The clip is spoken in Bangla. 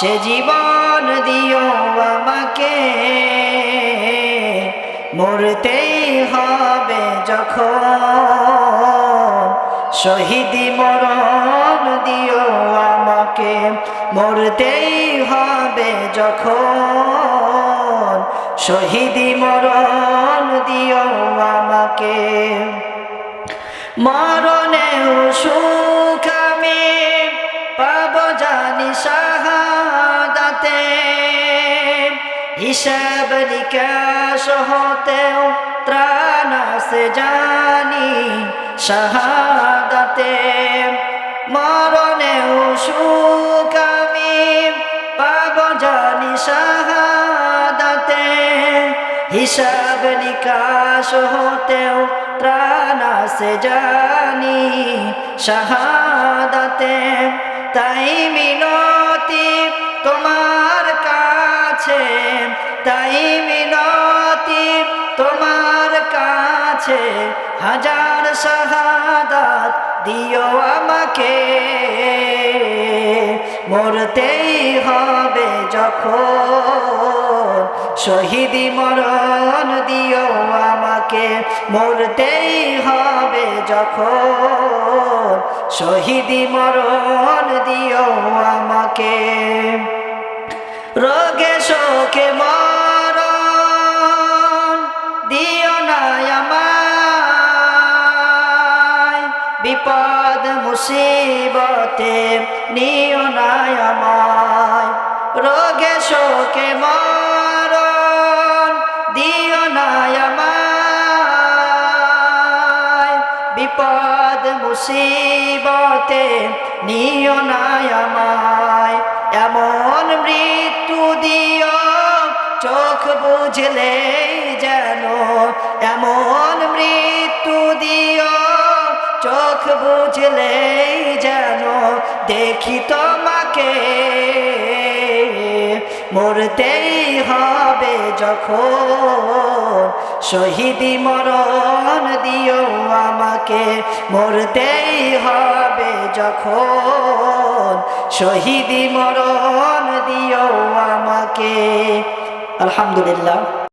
সে জীবন দিও আমাকে। মরতেই হবে যখন। শহীদি মরণ দিও আমাকে। মরতেই হবে যখন। শহীদি মরণ দিও আমাকে। মরণেও সুখ হিসাব নিকাশ হতেও ত্রাণ জানি শাহাদাতে। মরণেও সুখ আমি পাব জানি শাহাদাতে। হিসাব নিকাশ হতেও ত্রাণ জানি শাহাদাতে। তাই মিনতি তোমার কাছে তাই মিনতি তোমার কাছে। হাজার শাহাদাত দিও আমাকে। মরতেই হবে যখন। শহীদি মরণ দিও আমাকে। মরতেই হবে যখন। শহীদি মরণ দিও আমাকে। রোগে বিপদ মুসিবতে নিও না আমায়। রোগে শোকে মরণ দিও না আমায়। বিপদ মুসিবতে নিও না আমায়। এমন মৃত্যু দিও, চোখ বুঝলে যেন এমন চোখ বুঝলে যেন দেখি তোমাকে। মরতেই হবে যখন শহীদি মরণ দিও আমাকে। মরতেই হবে যখন শহীদি মরণ দিও আমাকে। আলহামদুলিল্লাহ।